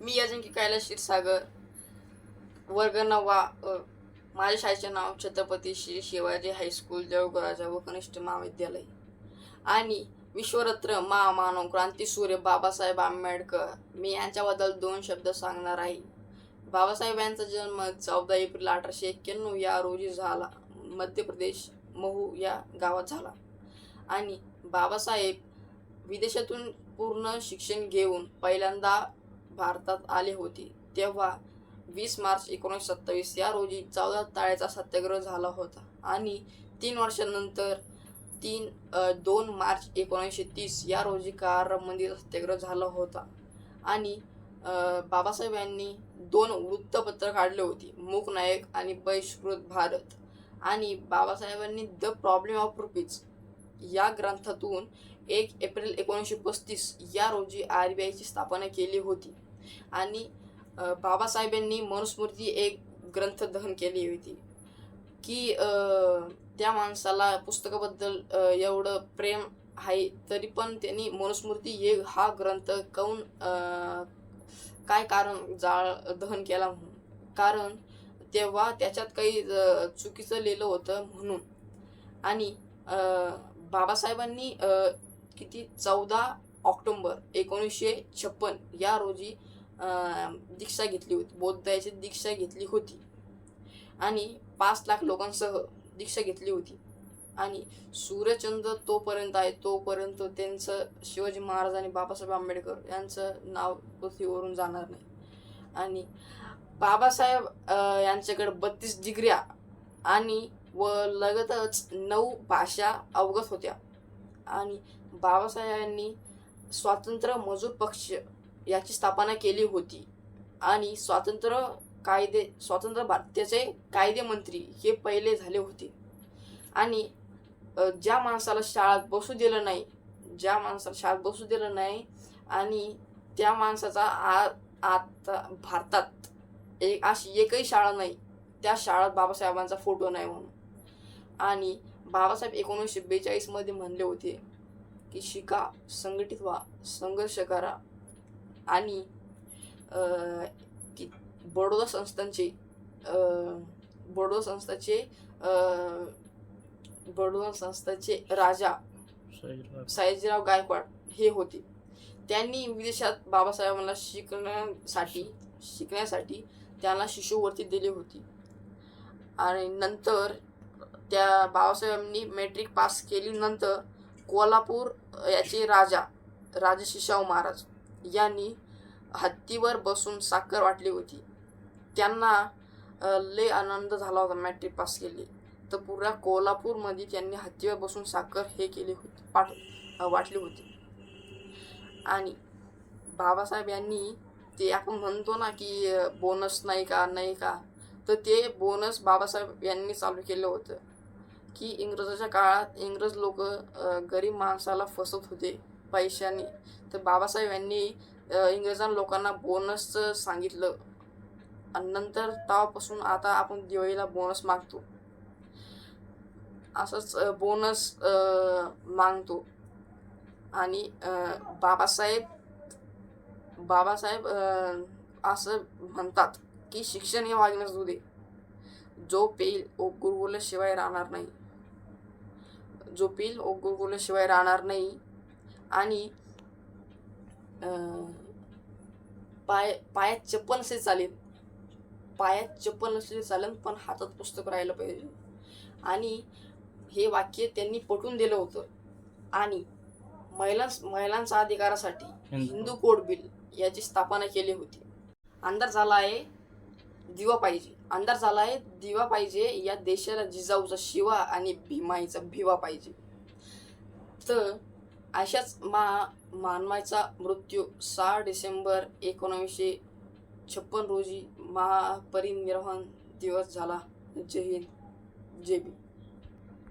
मी अजिंक्य कैलास क्षीरसागर वर्ग नववा अ, माझ्या शाळेचे नाव छत्रपती श्री शिवाजी हायस्कूल जळगराजा व कनिष्ठ महाविद्यालय. आणि विश्वरत्न महामानव क्रांतीसूर्य बाबासाहेब आंबेडकर मी यांच्याबद्दल दोन शब्द सांगणार आहे. बाबासाहेब यांचा जन्म चौदा एप्रिल अठराशे एक्क्याण्णव या रोजी झाला. मध्य प्रदेश महू या गावात झाला. आणि बाबासाहेब विदेशातून पूर्ण शिक्षण घेऊन पहिल्यांदा भारतात आले होते. तेव्हा वीस मार्च एकोणीसशे सत्तावीस या रोजी चौदा ताळ्याचा सत्याग्रह झाला होता आणि तीन वर्षानंतर तीन दोन मार्च एकोणीसशे तीस या रोजी कार मंदिर सत्याग्रह झाला होता आणि बाबासाहेब यांनी दोन वृत्तपत्र काढले होते मूक नायक आणि बहिष्कृत भारत आणि बाबासाहेबांनी द प्रॉब्लेम ऑफ रुपीज या ग्रंथातून एक एप्रिल एकोणीसशे पस्तीस या रोजी आर बी आयची स्थापना केली होती. आणि बाबासाहेबांनी मनुस्मृती एक ग्रंथ दहन केली होती. की त्या माणसाला पुस्तकाबद्दल एवढं प्रेम आहे तरी पण त्यांनी मनुस्मृती एक हा ग्रंथ काऊन काय कारण जाळ दहन केला म्हणून? कारण तेव्हा त्याच्यात काही चुकीचं लिहिलं होतं म्हणून. आणि बाबासाहेबांनी किती? चौदा ऑक्टोंबर एकोणीसशे छप्पन या रोजी दीक्षा घेतली होती. बौद्धाची दीक्षा घेतली होती. आणि पाच लाख लोकांसह दीक्षा घेतली होती. आणि सूर्यचंद्र तोपर्यंत आहे तोपर्यंत त्यांचं शिवाजी महाराज आणि बाबासाहेब आंबेडकर यांचं नाव पृथ्वीवरून जाणार नाही. आणि बाबासाहेब यांच्याकडे बत्तीस डिग्र्या आणि व लगतच नऊ भाषा अवगत होत्या. आणि बाबासाहेबांनी स्वातंत्र्य मजूर पक्ष याची स्थापना केली होती. आणि स्वातंत्र्य कायदे स्वतंत्र भारताचे कायदे मंत्री हे पहिले झाले होते. आणि ज्या माणसाला शाळेत बसू दिलं नाही ज्या माणसाला शाळेत बसू दिलं नाही आणि त्या माणसाचा आ आता भारतात एक अशी एकही शाळा नाही त्या शाळेत बाबासाहेबांचा फोटो नाही म्हणून. आणि बाबासाहेब एकोणीसशे बेचाळीसमध्ये म्हणले होते की शिका संघटित व्हा संघर्ष करा आणि की बडोदा संस्थांचे बडोदा संस्थाचे बडोदा संस्थाचे राजा सयाजीराव गायकवाड हे होते. त्यांनी विदेशात बाबासाहेबांना शिकण्यासाठी शिकण्यासाठी त्यांना शिष्यवृत्ती दिली होती. आणि नंतर त्या बाबासाहेबांनी मॅट्रिक पास केली. नंतर कोल्हापूर याचे राजा राजा शिशाव महाराज. यांनी हत्तीवर बसून साखर वाटली होती. त्यांना लय आनंद झाला होता. मॅट्रिक पास केली. तर पुऱ्या कोल्हापूरमध्ये त्यांनी हत्तीवर बसून साखर हे केली होती पाठ वाटली होती. आणि बाबासाहेब यांनी ते आपण म्हणतो ना की बोनस नाही का नाही का? तर ते बोनस बाबासाहेब यांनी चालू केलं होतं. की इंग्रजाच्या काळात इंग्रज लोक गरीब माणसाला फसत होते. पैशाने. तर बाबासाहेब यांनी इंग्रजां लोकांना बोनसचं सांगितलं. आणि नंतर तेव्हापासून आता आपण दिवाळीला बोनस मागतो. असंच बोनस मागतो. आणि बाबासाहेब बाबासाहेब असं म्हणतात की शिक्षण हे वागण्यास दुधे जो पेईल ओ गुरुगुल्याशिवाय राहणार नाही. जो पेईल ओ गुरुगुल्याशिवाय राहणार नाही. आणि पाय पायात चप्पल नसली चालेल. पायात चप्पल नसली चालेल पण हातात पुस्तक राहिलं पाहिजे. आणि हे वाक्य त्यांनी पटवून दिलं होतं. आणि महिलां महिलांच्या अधिकारासाठी हिंदू कोड बिल याची स्थापना केली होती. अंधार झाला आहे दिवा पाहिजे. अंधार झाला आहे दिवा पाहिजे या देशाला जिजाऊचा शिवा आणि भीमाईचा भिवा पाहिजे. तर अशाच मा मानवाचा मृत्यू सहा डिसेंबर एकोणावीसशे छप्पन रोजी महापरिनिर्वाण दिवस झाला. जय हिंद. जय बी